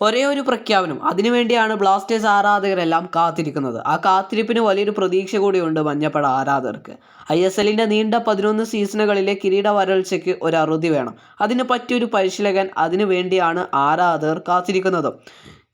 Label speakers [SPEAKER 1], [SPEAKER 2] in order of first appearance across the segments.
[SPEAKER 1] ഒരേ ഒരു പ്രഖ്യാപനം. അതിനുവേണ്ടിയാണ് ബ്ലാസ്റ്റേഴ്സ് ആരാധകരെല്ലാം കാത്തിരിക്കുന്നത്. ആ കാത്തിരിപ്പിന് വലിയൊരു പ്രതീക്ഷ കൂടിയുണ്ട് മഞ്ഞപ്പട ആരാധകർക്ക്. ഐ എസ് എല്ലിന്റെ നീണ്ട പതിനൊന്ന് സീസണുകളിലെ കിരീട വരൾച്ചയ്ക്ക് ഒരു അറുതി വേണം. അതിന് പറ്റിയൊരു പരിശീലകൻ അതിനു വേണ്ടിയാണ് ആരാധകർ കാത്തിരിക്കുന്നത്.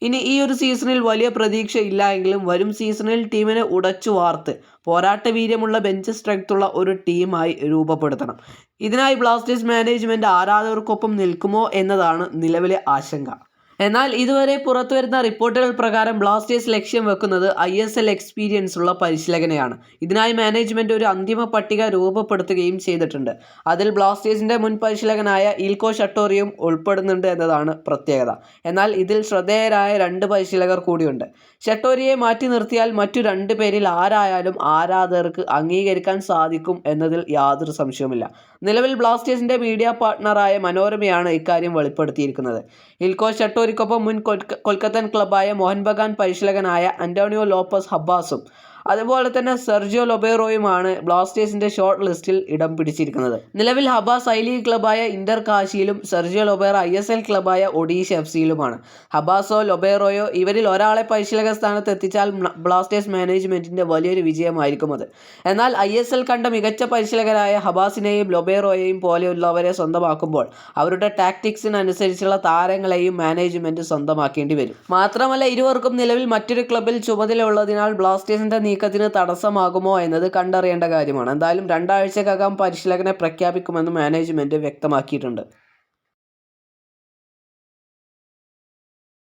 [SPEAKER 1] ഇനി ഈ ഒരു സീസണിൽ വലിയ പ്രതീക്ഷ ഇല്ല എങ്കിലും വരും സീസണിൽ ടീമിനെ ഉടച്ചു വാർത്ത് പോരാട്ട വീര്യമുള്ള ബെഞ്ച് സ്ട്രെങ്ത്തുള്ള ഒരു ടീമായി രൂപപ്പെടുത്തണം. ഇതിനായി ബ്ലാസ്റ്റേഴ്സ് മാനേജ്മെന്റ് ആരാധകർക്കൊപ്പം നിൽക്കുമോ എന്നതാണ് നിലവിലെ ആശങ്ക. എന്നാൽ ഇതുവരെ പുറത്തുവരുന്ന റിപ്പോർട്ടുകൾ പ്രകാരം ബ്ലാസ്റ്റേഴ്സ് ലക്ഷ്യം വെക്കുന്നത് ഐ എസ് എൽ എക്സ്പീരിയൻസ് ഉള്ള പരിശീലകനെയാണ്. ഇതിനായി മാനേജ്മെന്റ് ഒരു അന്തിമ പട്ടിക രൂപപ്പെടുത്തുകയും ചെയ്തിട്ടുണ്ട്. അതിൽ ബ്ലാസ്റ്റേഴ്സിന്റെ മുൻ പരിശീലകനായ ഈൽക്കോ ഷട്ടോറിയും ഉൾപ്പെടുന്നുണ്ട് എന്നതാണ് പ്രത്യേകത. എന്നാൽ ഇതിൽ ശ്രദ്ധേയരായ രണ്ട് പരിശീലകർ കൂടിയുണ്ട്. ഷട്ടോരിയെ മാറ്റി നിർത്തിയാൽ മറ്റു രണ്ട് പേരിൽ ആരായാലും ആരാധകർക്ക് അംഗീകരിക്കാൻ സാധിക്കും എന്നതിൽ യാതൊരു സംശയവുമില്ല. നിലവിൽ ബ്ലാസ്റ്റേഴ്സിന്റെ മീഡിയ പാർട്ട്ണറായ മനോരമയാണ് ഇക്കാര്യം വെളിപ്പെടുത്തിയിരിക്കുന്നത്. ഇൽക്കോ ഷട്ടോരിക്കൊപ്പം മുൻ കൊൽക്കത്തൻ ക്ലബ്ബായ മോഹൻബഗാൻ പരിശീലകനായ അന്റോണിയോ ലോപ്പസ് ഹബ്ബാസും അതുപോലെ തന്നെ സെർജിയോ ലൊബേറോയുമാണ് ബ്ലാസ്റ്റേഴ്സിന്റെ ഷോർട്ട് ലിസ്റ്റിൽ ഇടം പിടിച്ചിരിക്കുന്നത്. നിലവിൽ ഹബാസ് ഐ ലീഗ് ക്ലബ്ബായ Inter കാശിയിലും Sergio Lobera I S L ക്ലബായ ഒഡീഷ എഫ് സിയിലുമാണ്. ഹബാസോ ലൊബേറോയോ ഇവരിൽ ഒരാളെ പരിശീലക സ്ഥാനത്ത് എത്തിച്ചാൽ ബ്ല- ബ്ലാസ്റ്റേഴ്സ് മാനേജ്മെന്റിന്റെ വലിയൊരു വിജയമായിരിക്കും അത് എന്നാൽ ഐ എസ് എൽ കണ്ട മികച്ച പരിശീലകരായ ഹബാസിനെയും ലൊബേറോയെയും പോലെയുള്ളവരെ സ്വന്തമാക്കുമ്പോൾ അവരുടെ ടാക്ടിക്സിനനുസരിച്ചുള്ള താരങ്ങളെയും മാനേജ്മെന്റ് സ്വന്തമാക്കേണ്ടി വരും. മാത്രമല്ല ഇരുവർക്കും നിലവിൽ മറ്റൊരു ക്ലബിൽ ചുമതലയുള്ളതിനാൽ ബ്ലാസ്റ്റേഴ്സിന്റെ നീക്കത്തിന് തടസ്സമാകുമോ എന്നത് കണ്ടറിയേണ്ട കാര്യമാണ്. എന്തായാലും രണ്ടാഴ്ചക്കകം പരിശീലകനെ പ്രഖ്യാപിക്കുമെന്ന് മാനേജ്മെന്റ് വ്യക്തമാക്കിയിട്ടുണ്ട്.